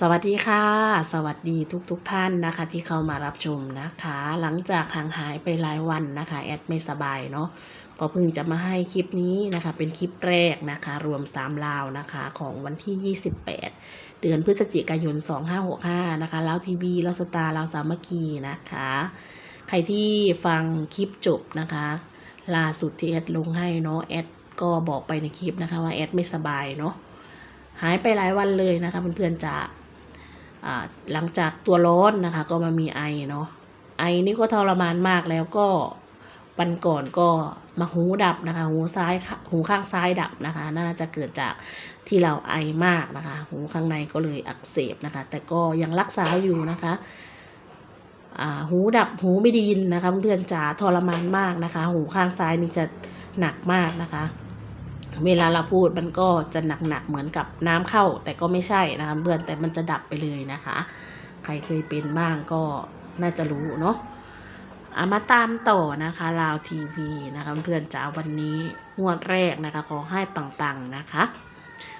สวัสดีค่ะ สวัสดีทุกๆทท่านนะคะ ที่เข้ามารับชมนะคะ หลังจากห่างหายไปหลายวันนะคะ แอดไม่สบายเนาะก็เพิ่งจะมาให้คลิปนี้นะคะ เป็นคลิปแรกนะคะ รวม3ลาวนะคะของวันที่ 28 เดือนพฤศจิกายน 2565 นะคะลาวทีวีลาวสตาร์ลาวสามัคคีนะคะ ใครที่ฟังคลิปจบนะคะล่าสุดที่แอดลงให้เนาะแอดก็บอกไปในคลิปนะคะว่าแอดไม่สบายเนาะหายไปหลายวันเลยนะคะเพื่อนๆจะ หลังจากตัวร้อนนะคะ ก็มามีไอเนาะไอนี่ก็ทรมานมากแล้วก็วันก่อนก็มาหูดับนะคะ หูซ้ายหูข้างซ้ายดับนะคะ น่าจะเกิดจากที่เราไอมากนะคะ หูข้างในก็เลยอักเสบนะคะ แต่ก็ยังรักษาอยู่นะคะหูดับหูไม่ไดีนนะคะเพื่อนจ๋าทรมานมากนะคะ หูข้างซ้ายนี่จะหนักมากนะคะ เวลาเราพูดมันก็จะหนักๆเหมือนกับน้ำเข้า แต่ก็ไม่ใช่นะคะเพื่อนแต่มันจะดับไปเลยนะคะ ใครเคยเป็นบ้างก็น่าจะรู้เนาะอามาตามต่อนะคะลาวทีวีนะคะเพื่อนจ๋าวันนี้งวดแรกนะคะ ขอให้ปังๆนะคะ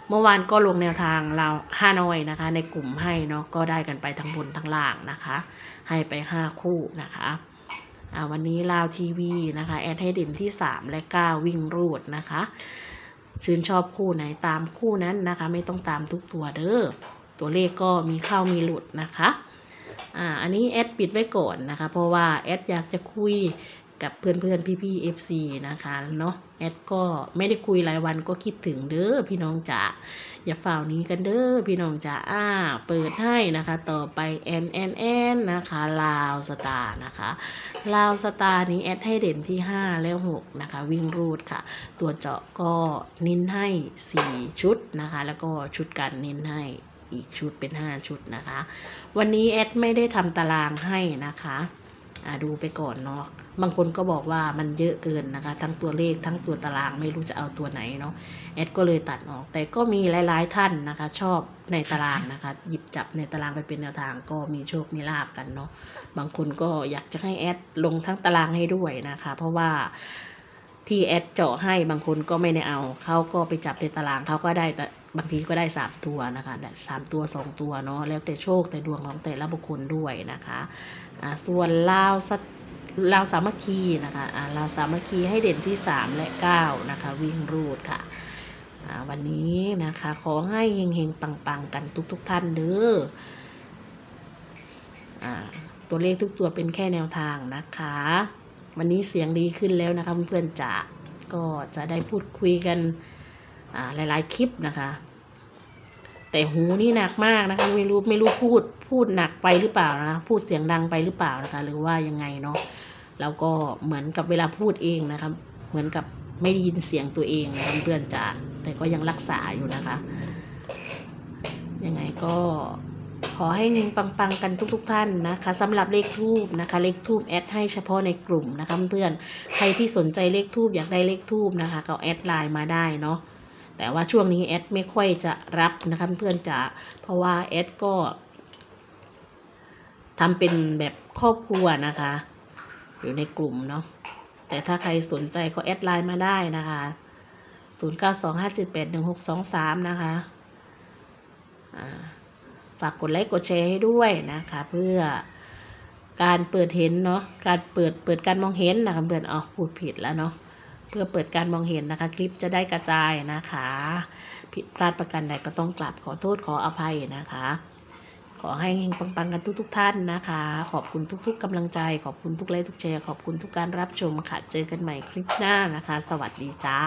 เมื่อวานก็ลงแนวทางเราห้านอยนะคะ ในกลุ่มให้เนาะก็ได้กันไปทั้งบนทั้งล่างนะคะ ให้ไปห้าคู่นะคะอ่าวันนี้ลาวทีวีนะคะ แอดให้เด่นที่สามและเก้าวิ่งรูดนะคะ ชื่นชอบคู่ไหนตามคู่นั้นนะคะ ไม่ต้องตามทุกตัวเด้อตัวเลขก็มีเข้ามีหลุดนะคะอ่าอันนี้แอดปิดไว้ก่อนนะคะ เพราะว่าแอดอยากจะคุย กับเพื่อนเพื่อนพี่พี่เอฟซีนะคะเนาะแอดก็ไม่ได้คุยรายวันก็คิดถึงเด้อพี่น้องจ๋าอย่าฝ่าวนี้กันเด้อพี่น้องจ๋าอ่า เปิดให้นะคะ ต่อไป N N N นแอนนะคะลาวสตาร์นะคะลาวสตาร์นี้แอดให้เด่นที่ 5 แล้ว 6 นะคะ วิ่งรูดค่ะ ตัวเจาะก็เน้นให้ 4 ชุดนะคะ แล้วก็ชุดกันเน้นให้อีกชุดเป็น 5 ชุดนะคะ วันนี้แอดไม่ได้ทำตารางให้นะคะ ดูไปก่อนเนาะบางคนก็บอกว่ามันเยอะเกินนะคะ ทั้งตัวเลขทั้งตัวตารางไม่รู้จะเอาตัวไหนเนาะแอดก็เลยตัดออก แต่ก็มีหลาย ๆ ท่านนะคะ ชอบในตารางนะคะ หยิบจับในตารางไปเป็นแนวทางก็มีโชคมีลาบกันเนาะบางคนก็อยากจะให้แอดลงทั้งตารางให้ด้วยนะคะ เพราะว่าที่แอดเจาะให้บางคนก็ไม่ได้เอาเขาก็ไปจับในตารางเขาก็ได้แต่ บางทีก็ได้สามตัวนะคะสามตัวสองตัวเนาะแล้วแต่โชคแต่ดวงของแต่ละบุคคลด้วยนะคะส่วนลาวสลาวสามัคคีนะคะลาวสามัคคีให้เด่นที่สามและเก้านะคะวิ่งรูดค่ะวันนี้นะคะขอให้เฮงๆปังๆกันทุกๆทท่านเด้ออตัวเลขทุกตัวเป็นแค่แนวทางนะคะ วันนี้เสียงดีขึ้นแล้วนะคะเพื่อนๆจ๋าก็จะได้พูดคุยกัน หลาย ๆ คลิปนะคะ แต่หูนี่หนักมากนะคะ ไม่รู้ไม่รู้พูดพูดหนักไปหรือเปล่านะพูดเสียงดังไปหรือเปล่านะคะ หรือว่ายังไงเนาะแล้วก็เหมือนกับเวลาพูดเองนะคะเหมือนกับไม่ได้ยินเสียงตัวเองนะคะเพื่อนจ๋าแต่ก็ยังรักษาอยู่นะคะยังไงก็ขอให้เงินปังๆกันทุกๆทท่านนะคะสำหรับเลขทูบนะคะ เลขทูบแอดให้เฉพาะในกลุ่มนะคะเพื่อนใครที่สนใจเลขทูบอยากได้เลขทูบนะคะก็แอดไลน์มาได้เนาะ แต่ว่าช่วงนี้แอดไม่ค่อยจะรับนะคะเพื่อนจ๋าเพราะว่าแอดก็ทำเป็นแบบครอบครัวนะคะ อยู่ในกลุ่มเนาะแต่ถ้าใครสนใจก็แอดไลน์มาได้นะคะ 0 9 2 5 7 8 1 6 2 3 นะคะอ่าฝากกดไลค์กดแชร์ให้ด้วยนะคะ เพื่อการเปิดเห็นเนาะการเปิดเปิดการมองเห็นนะคะเพื่อนอ๋อพูดผิดแล้วเนาะ เพื่อเปิดการมองเห็นนะคะ คลิปจะได้กระจายนะคะ ผิดพลาดประกันใดก็ต้องกลับขอโทษขออภัยนะคะ ขอให้เฮงปังๆกันทุกๆทท่านนะคะ ขอบคุณทุก ๆกำลังใจ ขอบคุณทุกไลค์ทุกแชร์ขอบคุณทุกการรับชมค่ะเจอกันใหม่คลิปหน้านะคะ สวัสดีจ้า